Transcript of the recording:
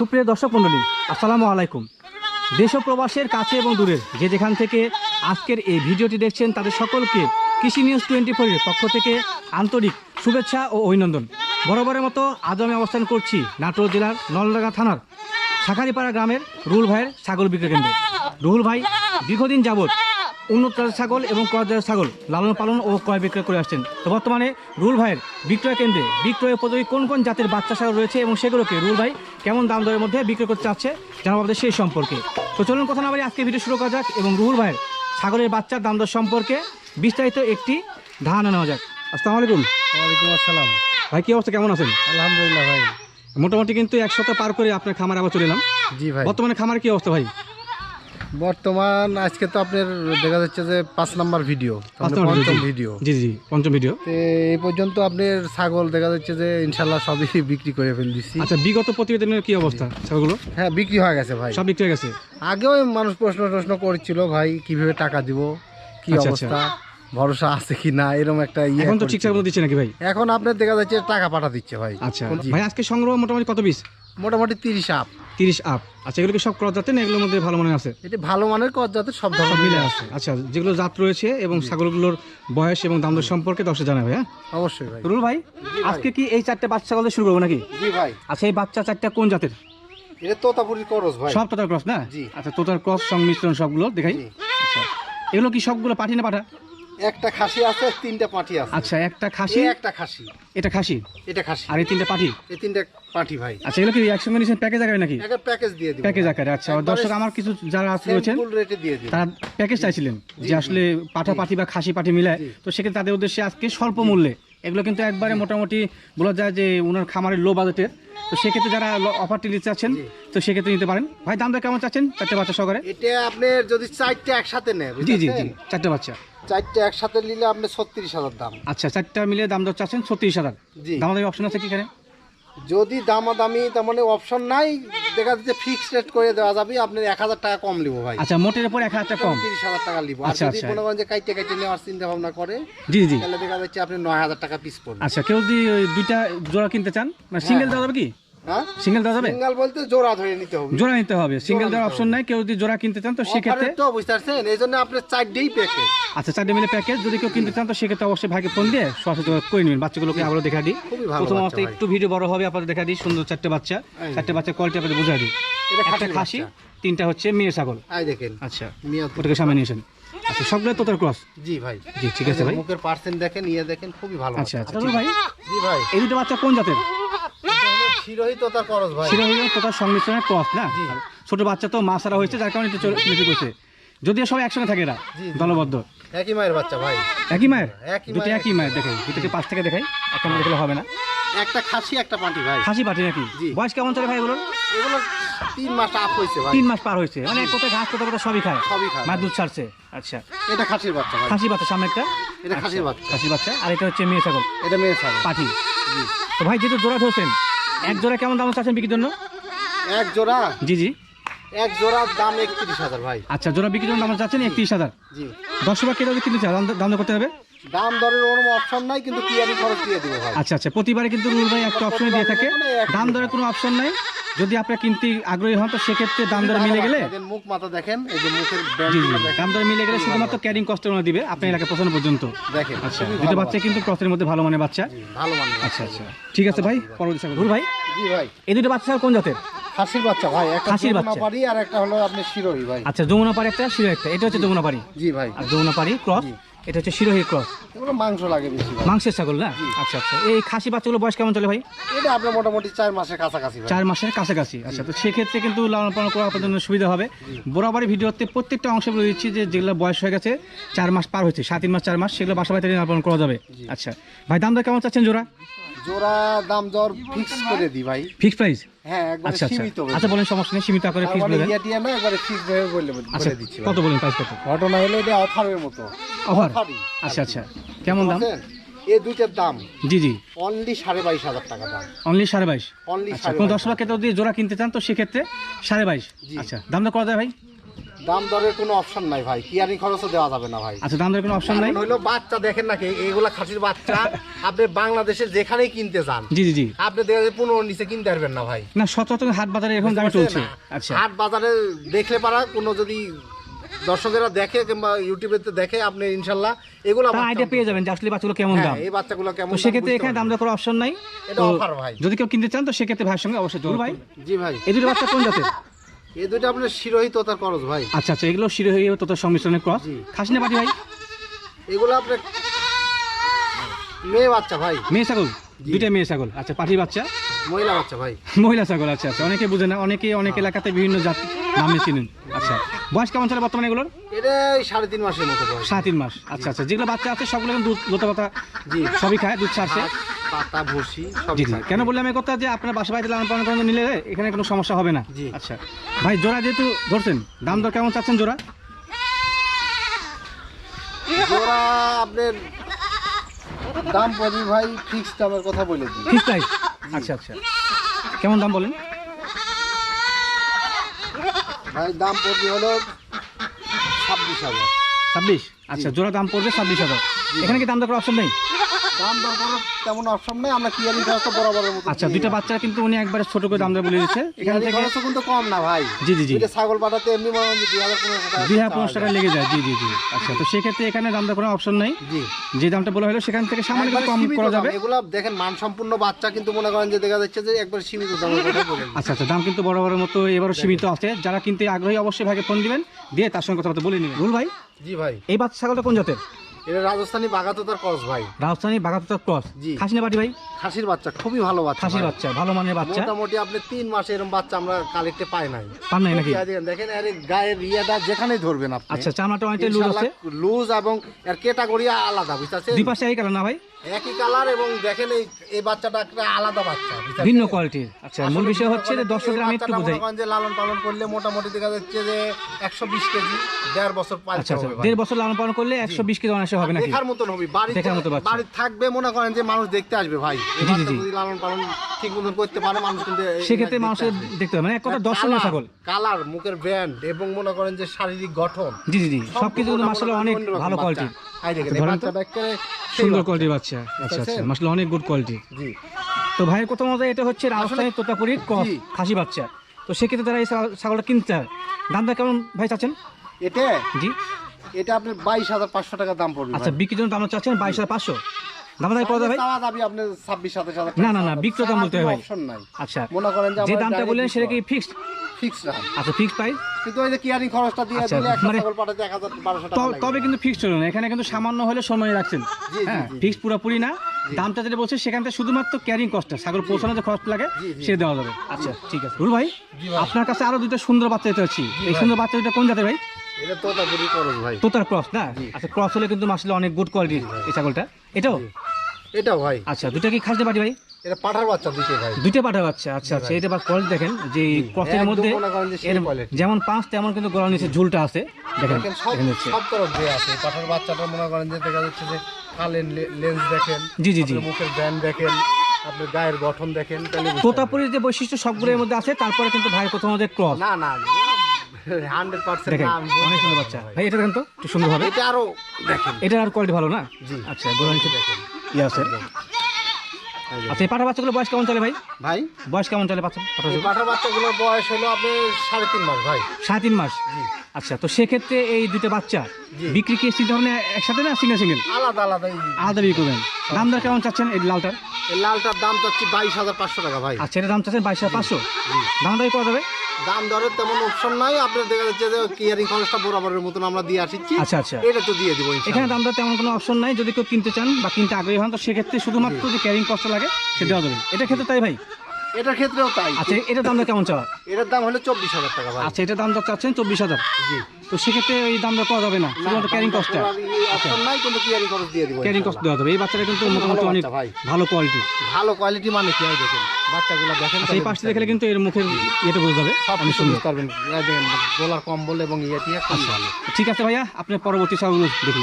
সুপ্রিয় দর্শক মণ্ডলী, আসসালামু আলাইকুম। দেশ প্রবাসের কাছে এবং দূরের যে যেখান থেকে আজকের এই ভিডিওটি দেখছেন, তাদের সকলকে কৃষি নিউজ টোয়েন্টি ফোরের পক্ষ থেকে আন্তরিক শুভেচ্ছা ও অভিনন্দন। বরাবরের মতো আজ আমি অবস্থান করছি নাটোর জেলার নলডাঙ্গা থানার শাখারিপাড়া গ্রামের রুহুল ভাইয়ের ছাগল বিক্রয় কেন্দ্রে। রুহুল ভাই, দীর্ঘদিন যাবৎ উন্নত জাতের ছাগল এবং ক্রয় জাতের ছাগল লালন পালন ও ক্রয় বিক্রয় করে আসছেন। তো বর্তমানে রুল ভাইয়ের বিক্রয় কেন্দ্রে বিক্রয় উপযোগী কোন কোন জাতের বাচ্চা ছাগল রয়েছে এবং সেগুলোকে রুল ভাই কেমন দাম দরের মধ্যে বিক্রয় করতে চাচ্ছে জানাব আমাদের সেই সম্পর্কে। তো চলুন কথা না বলে আজকে ভিডিও শুরু করা যাক এবং রুহুল ভাইয়ের ছাগলের বাচ্চার দাম দর সম্পর্কে বিস্তারিত একটি ধারণা নেওয়া যাক। আসসালামু আলাইকুম। ওয়ালাইকুম আসসালাম। ভাই কি অবস্থা? কেমন আছেন? আলহামদুলিল্লাহ ভাই। মোটামুটি কিন্তু এক সপ্তাহ পার করে আপনার খামার আবার চলে এলাম। জি ভাই। বর্তমানে খামার কি অবস্থা ভাই? বর্তমান আজকে তো আপনার দেখা যাচ্ছে যে পাঁচ নাম্বার ভিডিও পঞ্চম ভিডিও। জি। জি পঞ্চম ভিডিও এই পর্যন্ত আপনার ছাগল দেখা যাচ্ছে যে ইনশাল্লাহ সবই বিক্রি করে ফেল দিচ্ছি আচ্ছা বিগত প্রতিবেদনের কি অবস্থা ছাগলগুলো? হ্যাঁ বিক্রি হয়ে গেছে ভাই। সব বিক্রি হয়ে গেছে? আগেও মানুষ প্রশ্ন প্রশ্ন করছিল ভাই কীভাবে টাকা দিব? কি আচ্ছা। অবস্থা? ভরসা আছে কি না? এরকম একটা ইয়ে এখন তো ঠিকঠাক মতো দিচ্ছে নাকি ভাই? এখন আপনার দেখা যাচ্ছে টাকা পাঠা দিচ্ছে ভাই। আচ্ছা ভাই আজকে সংগ্রহ মোটামুটি কত পিস? মোটামুটি তিরিশ আপ। তিরিশ আপ আচ্ছা এগুলো কি সব ক্রস যাতে না এগুলোর মধ্যে ভালো মনে আছে? এটি ভালো মানের কর যাতে সব সব ধরনের। মিলে আছে। আচ্ছা যেগুলো জাত রয়েছে এবং ছাগলগুলোর বয়স এবং দাম দর সম্পর্কে দর্শক জানাবে হ্যাঁ? অবশ্যই ভাই। রুল ভাই আজকে কি এই চারটে বাচ্চা ছাগল শুরু করব নাকি? জি ভাই। আচ্ছা এই বাচ্চা চারটা কোন জাতের? এটা তোতাপুরি করস ভাই। সব তোতার ক্রস না? জি। আচ্ছা তোতার ক্রস সংমিশ্রণ সবগুলো দেখাই। আচ্ছা এগুলো কি সবগুলো পাঠি না পাঠা? একটা খাসি আছে তিনটা পাঠি আছে। আচ্ছা একটা খাসি? একটা খাসি। এটা খাসি? এটা খাসি। আর এই তিনটা পাঠি? এই তিনটা পাঠি ভাই। আচ্ছা এগুলো কি একসঙ্গে নিচ্ছেন প্যাকেজ আকারে নাকি? একটা প্যাকেজ দিয়ে দিব প্যাকেজ আকারে আচ্ছা। দর্শক আমার কিছু যারা আছে রয়েছেন ফুল রেটে দিয়ে দিব। তারা প্যাকেজ চাইছিলেন যে আসলে পাঠা পাঠি বা খাসি পাঠি মিলায়। তো সেক্ষেত্রে তাদের উদ্দেশ্যে আজকে স্বল্প মূল্যে। এগুলো কিন্তু একবারে মোটামুটি বলা যায় যে ওনার খামারের লো বাজেটের তো সেক্ষেত্রে যারা অফার নিতে চাচ্ছেন তো সেক্ষেত্রে নিতে পারেন। ভাই দামটা কেমন চাচ্ছেন? চারটে বাচ্চা সহকারে। এটা আপনি যদি চারটে একসাথে নেন জি জি জি চারটে বাচ্চা। চারটে একসাথে নিলে আপনি ছত্রিশ হাজার দাম। আচ্ছা চারটা মিলে দাম দর চাচ্ছেন ছত্রিশ হাজার। জি। দাম দামি অপশন আছে কি এখানে? যদি দামাদামি তার মানে অপশন নাই দেখা যাচ্ছে ফিক্সড রেট করে দেওয়া যাবে আপনি এক হাজার টাকা কম নিব ভাই। আচ্ছা মোটের উপর এক হাজার টাকা কম? তিরিশ হাজার টাকা নিব আর আচ্ছা, যদি কোনো মনে করেন যে কাইটে কাইটে নেওয়ার চিন্তা ভাবনা করে জি জি। তাহলে দেখা যাচ্ছে আপনি নয় হাজার টাকা পিস পড়বে। আচ্ছা কেউ যদি দুইটা জোড়া কিনতে চান মানে সিঙ্গেল দেওয়া যাবে কি? হ্যাঁ? সিঙ্গেল দেওয়া যাবে? সিঙ্গেল বলতে জোড়া ধরে নিতে হবে। জোড়া নিতে হবে। সিঙ্গেল দেওয়ার অপশন নাই কেউ যদি জোড়া কিনতে চান তো সেক্ষেত্রে তো বুঝতে পারছেন? এই জন্য আপনার চারটেই প্যাকেজ আচ্ছা চারটে মিলে প্যাকেজ যদি কেউ কিনতে চান তো সেক্ষেত্রে অবশ্যই ভাইকে ফোন দিয়ে সরাসরি যোগাযোগ করে নেবেন। বাচ্চাগুলোকে আবারও দেখা দিই। খুবই ভালো প্রথম বাচ্চা অবস্থায় ভাই। একটু ভিডিও বড় হবে আপনাদের দেখা দিই। সুন্দর চারটে বাচ্চা। চারটে বাচ্চা কোয়ালিটি আপনাদের বুঝাই দিই। একটা খাসি তিনটা হচ্ছে মেয়ে ছাগল। দেখেন আচ্ছা ওটাকে সামনে নিয়েছেন আচ্ছা সবগুলো তোতার ক্রস জি ভাই। জি ঠিক আছে ভাই। মুখের পার্সেন্ট দেখেন ইয়ে দেখেন খুবই ভালো আচ্ছা আচ্ছা ভাই জি ভাই। এই দুটো বাচ্চা কোন জাতের? শিরোহী তোতার করস ভাই। সেটা তোতার সংমিশ্রণের ক্রস না? ছোট বাচ্চা তো মা সারা হয়েছে যার কারণে চলে- করছে যদিও সবাই একসঙ্গে থাকে এরা। দলবদ্ধ। একই মায়ের বাচ্চা ভাই। একই মায়ের? দুটো একই মায়ের দেখাই। দুটোকে পাশ থেকে দেখাই একটা দেখলে হবে না। একটা খাসি একটা পাটি ভাই। খাসি পাটি নাকি? বয়স কেমন চলে ভাই এগুলোর? এগুলো তিন মাস আপ হয়েছে ভাই। তিন মাস পার হয়েছে। মানে ঘাস সবই খায়। সবই খায়। মা দুধ ছাড়ছে। আচ্ছা। এটা খাসির বাচ্চা ভাই। খাসি বাচ্চা সামনে একটা? এটা খাসির বাচ্চা। খাসি বাচ্চা। আর এটা হচ্ছে মেয়ে ছাগল। এটা মেয়ে ছাগল। পাঠি তো ভাই যেহেতু জোড়া ধরছেন এক জোড়া কেমন দাম চাচ্ছেন বিক্রির জন্য? এক জোড়া? জি জি। এক জোড়ার দাম একত্রিশ হাজার ভাই। আচ্ছা জোড়া বিক্রির জন্য দাম চাচ্ছেন একত্রিশ হাজার। জি। দশ টাকা কেটে কিনতে চান? দাম- দাম করতে হবে? দাম দরের ওরকম অপশন নাই কিন্তু খরচ দিয়ে দিব ভাই। আচ্ছা আচ্ছা প্রতিবারে কিন্তু রুল ভাই একটা অপশনে দিয়ে থাকে। দাম দরের কোনো অপশন নাই। যদি কিনতে আগ্রহী হন তো সেক্ষেত্রে দাম দরে মিলে গেলে মুখ মাথা দেখেন এই যে মুখের দাম দরে মিলে গেলে শুধুমাত্র ক্যারিং কস্টের ওনা দিবে আপনার এলাকা পৌঁছানো পর্যন্ত। দেখেন আচ্ছা দুটো বাচ্চা কিন্তু ক্রসের মধ্যে ভালো বাচ্চা। ভালো মানে আচ্ছা আচ্ছা। ঠিক আছে ভাই পরবর্তী রুল ভাই? জি ভাই। এই দুটো বাচ্চা কোন জাতের? খাসির বাচ্চা ভাই। একটা খাসির বাচ্চা। পাড়ি আর একটা হলো আপনি শিরোহী ভাই। আচ্ছা যমুনা পাড়ি একটা শিরো একটা। এটা হচ্ছে যমুনা পাড়ি। জি ভাই। আর যমুনা পাড়ি ক্রস এটা হচ্ছে শিরোহী ক্রস। এগুলো মাংস লাগে বেশি মাংসের ছাগল না? আচ্ছা আচ্ছা। এই খাসি বাচ্চাগুলো বয়স কেমন চলে ভাই? এটা আপনার মোটামুটি চার মাসের কাছাকাছি চার মাসের কাছাকাছি। আচ্ছা তো সেক্ষেত্রে কিন্তু লালন পালন করা আপনার জন্য সুবিধা হবে। বরাবরই ভিডিওতে প্রত্যেকটা অংশে বলে দিচ্ছি যে যেগুলো বয়স হয়ে গেছে চার মাস পার হয়েছে সাত মাস চার মাস সেগুলো বাসা বাড়িতে লালন পালন করা যাবে। আচ্ছা। ভাই দাম দর কেমন চাচ্ছেন জোড়া? জোড়া দাম দর ফিক্স করে দিই ভাই। ফিক্স প্রাইস হ্যাঁ একবারে আচ্ছা আচ্ছা। সীমিত আচ্ছা বলেন সমস্যা নেই সীমিত আকারে তার ফিক্স বলেন না একবারে ফিক্স ভাবে বলে আচ্ছা দিচ্ছি কত বলেন প্রাইস কত? ঘটনা হলো এটা অফারের মতো। অফার? আচ্ছা আচ্ছা। কেমন দাম? এই দুইটার দাম। জি জি। অনলি সাড়ে বাইশ হাজার টাকা দাম। অনলি সাড়ে বাইশ? অনলি আচ্ছা কোনো দশ টাকা যদি জোড়া কিনতে চান তো সেক্ষেত্রে সাড়ে বাইশ। আচ্ছা দাম দর করা যায় ভাই? দাম দরের কোনো অপশন নাই ভাই। কিয়ারিং খরচও দেওয়া যাবে না ভাই। আচ্ছা দাম দরের কোনো অপশন নাই? এখন হইল বাচ্চা দেখেন নাকি এইগুলা খাসির বাচ্চা। আপনি বাংলাদেশের যেখানেই কিনতে যান জি জি জি। আপনি দেখা যায় পনেরো নিচে কিনতে পারবেন না ভাই। না সচরাচর হাট বাজারে এরকম দামে চলছে। আচ্ছা। হাট বাজারে দেখলে পারা কোনো যদি দর্শকেরা দেখে কিংবা ইউটিউবে দেখে আপনি ইনশাল্লাহ এগুলো আইডিয়া পেয়ে যাবেন যে আসলে বাচ্চাগুলো কেমন দাম। এই বাচ্চাগুলো কেমন সেক্ষেত্রে এখানে দাম করার অপশন নাই। এটা offer ভাই। যদি কেউ কিনতে চান তো সেক্ষেত্রে ভাইয়ের সঙ্গে অবশ্যই জোর ভাই জি ভাই। এই দুটো বাচ্চা কোন জাতের? এই দুটো আপনার শিরোহিত তার খরচ ভাই। আচ্ছা আচ্ছা এগুলো শিরে তোতার তোর সংমিশ্রণের ক্রস। খাসি না পাটি ভাই। এগুলো আপনার মেয়ে বাচ্চা ভাই। মেয়ে ছাগল? দুইটা মেয়ে ছাগল। আচ্ছা পাটির বাচ্চা? মহিলা বাচ্চা ভাই। মহিলা ছাগল আচ্ছা আচ্ছা। অনেকে বুঝে না অনেকে অনেক এলাকাতে বিভিন্ন জাত নামে চিনেন আচ্ছা। বয়স কেমন চলে বর্তমানে এগুলোর? এটা সাড়ে তিন মাসের মতো সাড়ে তিন মাস। আচ্ছা আচ্ছা। যেগুলো বাচ্চা আছে সবগুলো দুধ লোতা পাতা জি। সবই খায় দুধ ছাড়ছে। পাতা ভুসি জি জি। কেন বললাম এই কথা যে আপনার বাসা বাড়িতে লালন পালন করানো নিলে এখানে কোনো সমস্যা হবে না? জি। আচ্ছা। ভাই জোড়া যেহেতু ধরছেন দাম দর কেমন চাচ্ছেন জোড়া? জোড়া আপনার দাম পড়বে ভাই ফিক্সড দামের কথা বলে দিই। প্রাইস আচ্ছা আচ্ছা। কেমন দাম বলেন? দাম পড়বে হলো ছাব্বিশ হাজার। ছাব্বিশ? আচ্ছা জোড়া দাম পড়বে ছাব্বিশ হাজার। এখানে কি দাম দেওয়ার অপশন নেই? দাম দর করার তেমন অপশন নেই আমরা বরাবরের মতো আচ্ছা দুইটা বাচ্চা কিন্তু উনি একবারে ছোট করে দাম দর বলে দিচ্ছে। এখান থেকে খরচও কিন্তু কম না ভাই। জি জি জি। ছাগল পাঠাতে এমনি মনে হয় দুই হাজার পনেরোশো টাকা দুই হাজার চাওয়া টাকা লেগে যায়। জি জি জি। আচ্ছা তো সেক্ষেত্রে এখানে কোনো অপশন নেই। জি। যে দামটা বলা হলো সেখান থেকে সামান্য একবারে কম সীমিত করা যাবে। এগুলা দেখেন মানসম্পন্ন বাচ্চা কিন্তু মনে করেন যে দেখা যাচ্ছে যে একবার সীমিত। আচ্ছা আচ্ছা দাম কিন্তু বড় বড় মতো এবারও সীমিত আছে। যারা কিনতে আগ্রহী অবশ্যই ভাইকে ফোন দিবেন দিয়ে তার সঙ্গে কথাবার্তা বলে নেবেন। ভুল ভাই জি ভাই। এই বাচ্চা ছাগলটা কোন জাতের? এটা রাজস্থানি বাগাতো তার কস ভাই। রাজস্থানী বাগাতার ক্রস জি। খাসি না বাটি ভাই? খাসির বাচ্চা খুবই ভালো বাচ্চা খাসির বাচ্চা ভালো মানের বাচ্চা। মোটামুটি আপনি তিন মাসে এরকম বাচ্চা আমরা কালেক্টে পাই নাই। পান নাই নাকি? দেখেন, আরে গায়ের ইয়েটা যেখানেই ধরবেন আপনি। আচ্ছা চামড়াটা অনেকটা লুজ আছে? লুজ এবং এর ক্যাটাগরি আলাদা বুঝতে দুই পাশে এই কালার না ভাই? একই কালার এবং দেখেন এই এই বাচ্চাটা একটা আলাদা বাচ্চা ভিন্ন কোয়ালিটির আচ্ছা মূল বিষয় হচ্ছে যে করেন আমি একটু বুঝাই। যে লালন পালন করলে মোটামুটি দেখা যাচ্ছে যে একশো বিশ কেজি দেড় বছর আচ্ছা আচ্ছা দেড় বছর লালন পালন করলে একশো বিশ কেজি অনায়াসে হবে নাকি? দেখার মতন হবে বাড়ি দেখার মতো বাচ্চা। বাড়ি থাকবে মনে করেন যে মানুষ দেখতে আসবে ভাই। এই জি, জি, বাচ্চা জি। যদি লালন পালন ঠিক মতন করতে পারে মানুষ কিন্তু এই- সেক্ষেত্রে মানুষের দেখতে হবে মানে এক কথা দর্শনীয় ছাগল কালার মুখের ব্যান্ড এবং মনে করেন যে শারীরিক গঠন। জি জি জি সব কিছু কিন্তু মাসাল অনেক ভালো কোয়ালিটির ধরেন তো। সুন্দর কোয়ালিটির বাচ্চা। আচ্ছা আচ্ছা মাসাল অনেক গুড কোয়ালিটি জি। তো ভাইয়ের কথা মতো এটা হচ্ছে রাজস্থানের তোতাপুরি ক্রস জি। খাসি বাচ্চা। তো সেক্ষেত্রে তারা এই ছাগলটা কিনতে চায়। দামটা কেমন ভাই চাচ্ছেন? এটা জি। এটা আপনার বাইশ হাজার পাঁচশো টাকা দাম পড়বে আচ্ছা বিক্রির জন্য দাম চাচ্ছেন বাইশ হাজার পাঁচশো। দাম দাম কত ভাই? চাওয়া দাবি আপনার ছাব্বিশ সাতাশ হাজার না, না, না, বিক্রয় বলতে হবে অপশন নাই আচ্ছা মনে করেন যে যে দামটা বললেন সেটা কি ফিক্সড ফিক্সড আচ্ছা ফিক্সড প্রাইস কিন্তু ওই যে কিয়ারিং খরচটা দিয়ে আচ্ছা, দিলে একটা মানে- ছাগল পাঠাতে টাকা তবে কিন্তু ফিক্সড না এখানে কিন্তু সামান্য হলে সময় রাখছেন। জি, হ্যাঁ জি। ফিক্সড পুরোপুরি না। দামটা যেটা বলছে সেখান থেকে শুধুমাত্র ক্যারিং কস্টটা ছাগল পৌঁছানো যে খরচ লাগে। সে দেওয়া যাবে। আচ্ছা ঠিক আছে। রুল ভাই ভাই। আপনার কাছে আরও দুটো সুন্দর বাচ্চা দিতে হচ্ছি এই সুন্দর বাচ্চা দুটো কোন জাতের ভাই? এটা তোতাপুরি খরচ ভাই। তোতার ক্রস না? আচ্ছা ক্রস হলে কিন্তু আসলে অনেক গুড কোয়ালিটির এই ছাগলটা। এটাও? এটাও ভাই। আচ্ছা দুটা কি খাসতে পারি ভাই? এটা পাঠার বাচ্চা দিতে ভাই। দুইটা পাঠা বাচ্চা আচ্ছা আচ্ছা এটা বা কোয়ালিটি দেখেন যে ক্রসের মধ্যে মনে। যেমন পাঁচ তেমন কিন্তু গলার নিচে ঝুলটা আছে। দেখেন দেখেন সব দেখেন হচ্ছে। সব তরফ দিয়ে আছে। পাঠার বাচ্চাটা মনে করেন যে দেখা যাচ্ছে যে লেন্স দেখেন জি, জি, জি। মুখের দেখেন গায়ের গঠন দেখেন তোতাপুরির যে বৈশিষ্ট্য সবগুলোর মধ্যে আছে তারপরে কিন্তু ভাই প্রথম আমাদের ক্রস না না হান্ড্রেড পার্সেন্ট দেখেন অনেক সুন্দর বাচ্চা। ভাই এটা দেখেন তো একটু সুন্দর হবে। এটা আরও দেখেন। এটা আর কোয়ালিটি ভালো না? জি। আচ্ছা গোলা নিচে দেখেন। ইয়ে আছে। এই আচ্ছা এই বাচ্চাগুলো বয়স কেমন চলে ভাই? ভাই? বয়স কেমন চলে বাচ্চা পাঠা এই পাঠার বাচ্চাগুলোর বয়স হলো আপনার সাড়ে তিন মাস ভাই। সাড়ে তিন মাস? আচ্ছা তো সেক্ষেত্রে এই দুটো বাচ্চা বিক্রি কি চিন্তা ভাবনা একসাথে না সিঙ্গেল সিঙ্গেল আলাদা আলাদা আলাদা বিক্রি করবেন। দাম দর কেমন চাচ্ছেন এই লালটার? এই লালটার দাম চাচ্ছি বাইশ হাজার পাঁচশো টাকা ভাই। আচ্ছা এটা দাম চাচ্ছেন বাইশ হাজার পাঁচশো? দাম দর করা যাবে? দাম দরের তেমন অপশন নাই। আপনার দেখা যাচ্ছে যে কিয়ারিং খরচটা বরাবরের মতন আমরা দিয়ে আসছি আচ্ছা আচ্ছা। এটা তো দিয়ে দিব এখানে দাম দর তেমন কোনো অপশন নাই। যদি কেউ কিনতে চান বা কিনতে আগ্রহী হন তো সেক্ষেত্রে শুধুমাত্র যে ক্যারিং কষ্ট লাগে সেটা হবে যাবে। এটা ক্ষেত্রে তাই ভাই? এটার ক্ষেত্রেও তাই। আচ্ছা এটা দাম কেমন চাওয়া এটার দাম হলো চব্বিশ হাজার টাকা ভাই। আচ্ছা এটা দাম চাচ্ছেন চব্বিশ হাজার? জি। তো সেক্ষেত্রে এই দাম দর করা যাবে না শুধুমাত্র ক্যারিং কস্টটা অপশন নাই কিন্তু কিয়ারিং খরচ দিয়ে দিব। ক্যারিং কস্ট দেওয়া যাবে। এই বাচ্চাটা কিন্তু মোটামুটি অনেক। ভালো কোয়ালিটি ভালো কোয়ালিটি মানে কি হয় দেখেন বাচ্চাগুলো দেখেন আচ্ছা এই পাশে দেখলে কিন্তু এর মুখের ইয়েটা বোঝা যাবে। কিছু সুন্দর পারবেন। দেখেন গলার কম্বল এবং ইয়ে টিয়ে খুবই ঠিক আছে ভাইয়া আপনি পরবর্তী সব দেখি